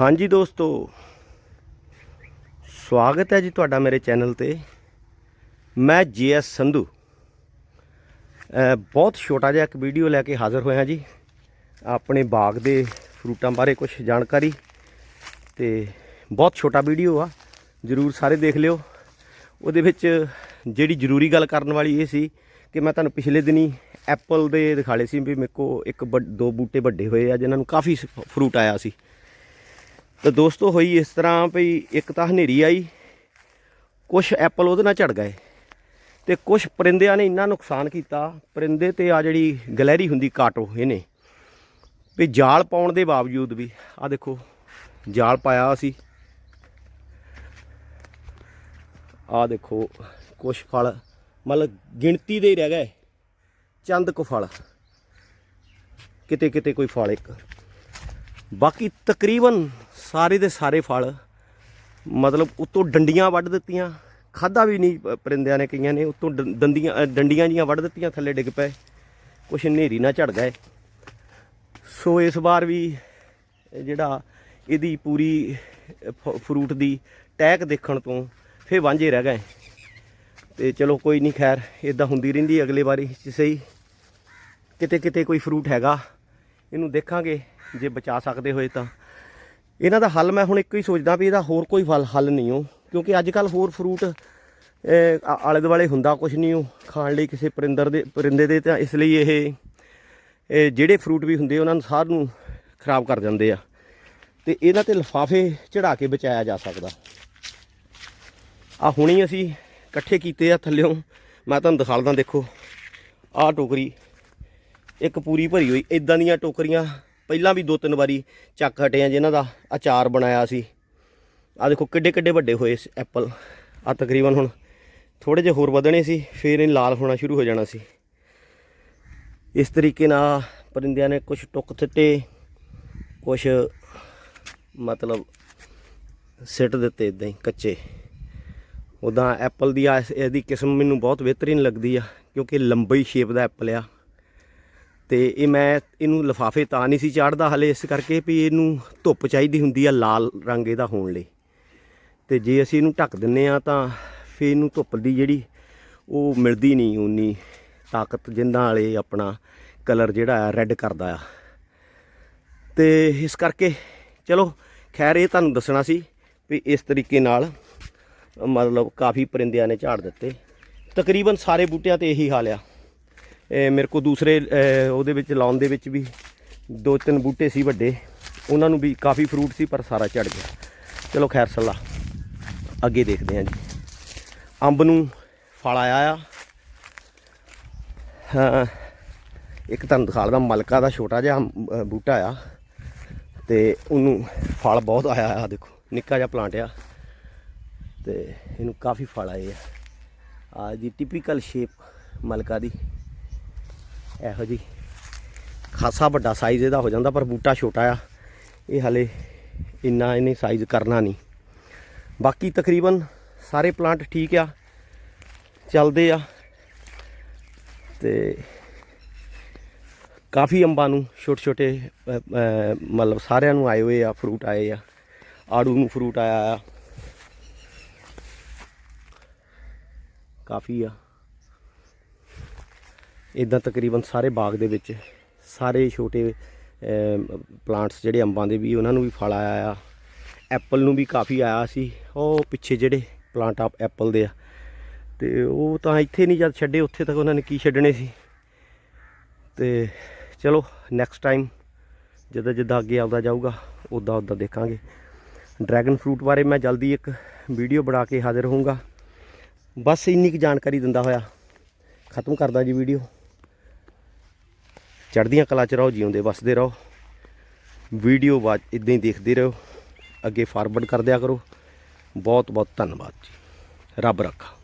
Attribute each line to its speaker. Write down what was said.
Speaker 1: ਹਾਂਜੀ ਦੋਸਤੋ, ਸਵਾਗਤ ਹੈ ਜੀ ਤੁਹਾਡਾ ਮੇਰੇ ਚੈਨਲ ਤੇ। ਮੈਂ ਜੀਐਸ ਸੰਧੂ। ਬਹੁਤ ਛੋਟਾ ਜਿਹਾ ਇੱਕ ਵੀਡੀਓ ਲੈ ਕੇ ਹਾਜ਼ਰ ਹੋਇਆ ਜੀ। ਆਪਣੇ ਬਾਗ ਦੇ ਫਰੂਟਾਂ ਬਾਰੇ ਕੁਝ ਜਾਣਕਾਰੀ ਤੇ ਬਹੁਤ ਛੋਟਾ ਵੀਡੀਓ ਆ, ਜਰੂਰ ਸਾਰੇ ਦੇਖ ਲਿਓ। ਉਹਦੇ ਵਿੱਚ ਜਿਹੜੀ ਜ਼ਰੂਰੀ ਗੱਲ ਕਰਨ ਵਾਲੀ ਇਹ ਸੀ ਕਿ ਮੈਂ ਤੁਹਾਨੂੰ ਪਿਛਲੇ ਦਿਨੀ ਐਪਲ ਦੇ ਦਿਖਾਲੇ ਸੀ ਵੀ ਮੇਰੇ ਕੋ ਇੱਕ ਵੱਡ- ਦੋ ਬੂਟੇ ਵੱਡੇ ਹੋਏ ਆ, ਜਿਨ੍ਹਾਂ ਨੂੰ ਕਾਫੀ ਫਰੂਟ ਆਇਆ ਸੀ। ਤਾਂ ਦੋਸਤੋ ਹੋਈ ਇਸ ਤਰ੍ਹਾਂ ਵੀ ਇੱਕ ਤਾਂ ਹਨੇਰੀ ਆਈ ਕੁਝ ਐਪਲ ਉਹਦੇ ਨਾਲ ਝੜ ਗਏ ਤੇ ਕੁਝ ਪਰਿੰਦਿਆਂ ਨੇ ਇੰਨਾ ਨੁਕਸਾਨ ਕੀਤਾ, ਪਰਿੰਦੇ ਤੇ ਆ ਜਿਹੜੀ ਗਲੈਰੀ ਹੁੰਦੀ ਕਾਟੋ ਇਹਨੇ ਵੀ ਜਾਲ ਪਾਉਣ ਦੇ ਬਾਵਜੂਦ ਵੀ ਆ ਦੇਖੋ, ਜਾਲ ਪਾਇਆ ਅਸੀਂ। ਆ ਦੇਖੋ ਕੁਝ ਫਲ, ਮਤਲਬ ਗਿਣਤੀ ਦੇ ਹੀ ਰਹਿ ਗਏ, ਚੰਦ ਕੁ ਫਲ ਕਿਤੇ ਕਿਤੇ ਕੋਈ ਫਲ ਇੱਕ। ਬਾਕੀ ਤਕਰੀਬਨ ਸਾਰੇ ਦੇ ਸਾਰੇ ਫਲ, ਮਤਲਬ ਉਤੋਂ ਡੰਡੀਆਂ ਵੱਢ ਦਿੱਤੀਆਂ। ਖਾਦਾ ਵੀ ਨਹੀਂ ਪਰਿੰਦਿਆਂ ਨੇ, ਕਈਆਂ ਨੇ ਉਤੋਂ ਡ- ਦੰਦੀਆਂ ਡੰਡੀਆਂ ਜੀਆਂ ਵੱਢ ਦਿੱਤੀਆਂ, ਥੱਲੇ ਡਿੱਗ ਪਏ। ਕੁਛ ਹਨੇਰੀ ਨਾਲ ਝੜ ਗਏ। ਸੋ ਇਸ ਵਾਰ ਵੀ ਜਿਹੜਾ ਇਹਦੀ ਪੂਰੀ ਫ- ਫਰੂਟ ਦੀ ਟੈਕ ਦੇਖਣ ਤੋਂ ਫੇ ਵਾਂਝੇ ਰਹਿ ਗਏ। ਤੇ ਚਲੋ ਕੋਈ ਨਹੀਂ, ਖੈਰ ਇਦਾਂ ਹੁੰਦੀ ਰਹਿੰਦੀ ਅਗਲੇ ਵਾਰੀ ਸਹੀ। ਕਿਤੇ ਕਿਤੇ ਕੋਈ ਫਰੂਟ ਹੈਗਾ, ਇਹਨੂੰ ਦੇਖਾਂਗੇ, ਜੇ ਬਚਾ ਸਕਦੇ ਹੋਏ ਤਾਂ। ਇਹਨਾਂ ਦਾ ਹੱਲ ਮੈਂ ਹੁਣ ਇੱਕੋ ਹੀ ਸੋਚਦਾ ਵੀ ਇਹਦਾ ਹੋਰ ਕੋਈ ਫਲ ਹੱਲ ਨਹੀਂ ਹੋ ਕਿਉਂਕਿ ਅੱਜ ਕੱਲ ਹੋਰ ਫਰੂਟ ਆਲੇ ਦੁਆਲੇ ਹੁੰਦਾ ਕੁਝ ਨਹੀਂ ਉਹ, ਖਾਣ ਲਈ ਕਿਸੇ ਪਰਿੰਦਰ ਦੇ ਪਰਿੰਦੇ ਦੇ ਤਾਂ ਇਸ ਲਈ ਇਹ ਜਿਹੜੇ ਫਰੂਟ ਵੀ ਹੁੰਦੇ ਉਹਨਾਂ ਨੂੰ ਸਾਰ ਨੂੰ ਖਰਾਬ ਕਰ ਜਾਂਦੇ ਆ। ਤੇ ਇਹਨਾਂ ਤੇ ਲਿਫਾਫੇ ਚੜਾ ਕੇ ਬਚਾਇਆ ਜਾ ਸਕਦਾ। ਆ ਹੁਣੀ ਅਸੀਂ ਇਕੱਠੇ ਕੀਤੇ ਆ ਥੱਲਿਓਂ, ਮੈਂ ਤੁਹਾਨੂੰ ਦਿਖਾਲਦਾ ਦੇਖੋ। ਆਹ ਟੋਕਰੀ, ਇੱਕ ਪੂਰੀ ਭਰੀ ਹੋਈ ਇਦਾਂ ਦੀਆਂ ਟੋਕਰੀਆਂ ਪਹਿਲਾਂ ਵੀ ਦੋ ਤਿੰਨ ਵਾਰੀ ਚੱਕ ਹਟੇ ਆ ਜਿਨ੍ਹਾਂ ਦਾ ਅਚਾਰ ਬਣਾਇਆ ਸੀ। ਆ ਦੇਖੋ ਕਿੱਡੇ ਕਿੱਡੇ ਵੱਡੇ ਹੋਏ ਐਪਲ। ਆ ਤਕਰੀਬਨ ਹੁਣ ਥੋੜੇ ਜਿਹੇ ਹੋਰ ਵਧਣੇ ਸੀ, ਫਿਰ ਇਹ ਲਾਲ ਹੋਣਾ ਸ਼ੁਰੂ ਹੋ ਜਾਣਾ ਸੀ। ਇਸ ਤਰੀਕੇ ਨਾਲ ਪਰਿੰਦਿਆਂ ਨੇ ਕੁਝ ਟੁੱਕ ਥਿੱਟੇ ਕੁਝ ਮਤਲਬ ਸਿੱਟ ਦਿੱਤੇ ਇਦਾਂ ਹੀ ਕੱਚੇ। ਉਦਾਂ ਐਪਲ ਦੀ ਆ ਇਹਦੀ ਕਿਸਮ ਮੈਨੂੰ ਬਹੁਤ ਬਿਹਤਰੀਨ ਲੱਗਦੀ ਆ, ਕਿਉਂਕਿ ਲੰਬੀ ਸ਼ੇਪ ਦਾ ਐਪਲ ਆ। ਤੇ ਇਹ ਮੈਂ ਇਹਨੂੰ ਲਫਾਫੇ ਤਾਂ ਨਹੀਂ ਸੀ ਚਾੜਦਾ ਹਲੇ, ਇਸ ਕਰਕੇ ਵੀ ਇਹਨੂੰ ਧੁੱਪ ਚਾਹੀਦੀ ਹੁੰਦੀ ਆ ਲਾਲ ਰੰਗ ਇਹਦਾ ਹੋਣ ਲਈ। ਤੇ ਜੇ ਅਸੀਂ ਇਹਨੂੰ ਢੱਕ ਦਿੰਨੇ ਆ ਤਾਂ ਫੇ ਇਹਨੂੰ ਧੁੱਪ ਦੀ ਜਿਹੜੀ ਉਹ ਮਿਲਦੀ ਨਹੀਂ ਉਨੀ ਤਾਕਤ, ਜਿੰਨਾਂ ਵਾਲੇ ਆਪਣਾ ਕਲਰ ਜਿਹੜਾ ਆ ਰੈੱਡ ਕਰਦਾ ਆ। ਤੇ ਇਸ ਕਰਕੇ ਚਲੋ, ਖੈਰ ਇਹ ਤੁਹਾਨੂੰ ਦੱਸਣਾ ਸੀ ਵੀ ਇਸ ਤਰੀਕੇ ਨਾਲ ਮਤਲਬ ਕਾਫੀ ਪਰਿੰਦਿਆਂ ਨੇ ਝਾੜ ਦਿੱਤੇ। ਤਕਰੀਬਨ ਸਾਰੇ ਬੂਟਿਆਂ ਤੇ ਇਹੀ ਹਾਲ ਆ। ਮੇਰੇ ਕੋ ਦੂਸਰੇ ਉਹਦੇ ਵਿੱਚ ਲਾਉਣ ਦੇ ਵਿੱਚ ਵੀ ਦੋ ਤਿੰਨ ਬੂਟੇ ਸੀ ਵੱਡੇ। ਉਹਨਾਂ ਨੂੰ ਵੀ ਕਾਫੀ ਫਰੂਟ ਸੀ ਪਰ ਸਾਰਾ ਝੜ ਗਿਆ। ਚਲੋ ਖੈਰ ਸੱਲਾ। ਅੱਗੇ ਦੇਖਦੇ ਹਾਂ ਜੀ। ਅੰਬ ਨੂੰ ਫਲ ਆਇਆ ਆ। ਹਾਂ, ਇੱਕ ਤੁਹਾਨੂੰ ਦਿਖਾ ਦਿਖਾਲਦਾ ਮਲਕਾ ਦਾ ਛੋਟਾ ਜਿਹਾ ਬੂਟਾ ਆ। ਤੇ ਉਹਨੂੰ ਫਲ ਬਹੁਤ ਆਇਆ ਆ ਦੇਖੋ ਨਿੱਕਾ ਜਿਹਾ ਪਲਾਂਟ ਆ। ਤੇ ਇਹਨੂੰ ਕਾਫੀ ਫਲ ਆਏ ਆ। ਆ ਜੀ ਟਿਪੀਕਲ ਸ਼ੇਪ ਮਲਕਾ ਦੀ। ਇਹੋ ਜੀ ਖਾਸਾ ਵੱਡਾ ਸਾਈਜ਼ ਇਹਦਾ ਹੋ ਜਾਂਦਾ, ਪਰ ਬੂਟਾ ਛੋਟਾ ਆ। ਇਹ ਹਲੇ ਇੰਨਾ ਇਹਨੇ ਸਾਈਜ਼ ਕਰਨਾ ਨਹੀਂ। ਬਾਕੀ ਤਕਰੀਬਨ ਸਾਰੇ ਪਲਾਂਟ ਠੀਕ ਆ, ਚੱਲਦੇ ਆ। ਤੇ ਕਾਫੀ ਅੰਬਾਂ ਨੂੰ ਛੋਟੇ ਛੋਟੇ ਮਤਲਬ ਸਾਰਿਆਂ ਨੂੰ ਆਏ ਹੋਏ ਆ ਫਰੂਟ ਆਏ ਆ, ਆੜੂ ਨੂੰ ਫਰੂਟ ਆਇਆ ਆ। ਕਾਫੀ ਆ। ਇਦਾਂ ਤਕਰੀਬਨ ਸਾਰੇ ਬਾਗ ਦੇ ਵਿੱਚ, ਸਾਰੇ ਛੋਟੇ ਪਲਾਂਟਸ ਜਿਹੜੇ ਅੰਬਾਂ ਦੇ ਵੀ, ਉਹਨਾਂ ਨੂੰ ਵੀ ਫਲ ਆਇਆ ਆ। ਐਪਲ ਨੂੰ ਵੀ ਕਾਫੀ ਆਇਆ ਸੀ। ਉਹ ਪਿੱਛੇ ਜਿਹੜੇ ਪਲਾਂਟ ਆਪ ਐਪਲ ਦੇ ਆ। ਤੇ ਉਹ ਤਾਂ ਇੱਥੇ ਨਹੀਂ ਜਦ ਛੱਡੇ, ਉੱਥੇ ਤੱਕ ਉਹਨਾਂ ਨੇ ਕੀ ਛੱਡਣੇ ਸੀ? ਤੇ ਚਲੋ ਨੈਕਸਟ ਟਾਈਮ ਜਦੋਂ, ਜਿੱਦਾਂ ਅੱਗੇ ਆਉਂਦਾ ਜਾਊਗਾ ਉਦਾਂ ਉਦਾਂ ਦੇਖਾਂਗੇ। ਡਰੈਗਨ ਫਰੂਟ ਬਾਰੇ ਮੈਂ ਜਲਦੀ ਇੱਕ ਵੀਡੀਓ ਬਣਾ ਕੇ ਹਾਜ਼ਰ ਹੋਊਂਗਾ। ਬਸ ਇੰਨੀ ਕੁ ਜਾਣਕਾਰੀ ਦਿੰਦਾ ਹੋਇਆ। ਖਤਮ ਕਰਦਾ ਜੀ ਵੀਡੀਓ ਚੜ੍ਹਦੀਆਂ ਕਲਾ ਚ ਰਹੋ, ਜਿਉਂਦੇ ਵਸਦੇ ਰਹੋ। ਵੀਡੀਓ ਬਾਅਦ ਇਦਾਂ ਹੀ ਦੇਖਦੇ ਰਹੋ। ਅੱਗੇ ਫਾਰਵਰਡ ਕਰ ਦਿਆ ਕਰੋ। ਬਹੁਤ ਬਹੁਤ ਧੰਨਵਾਦ ਜੀ। ਰੱਬ ਰੱਖਾ।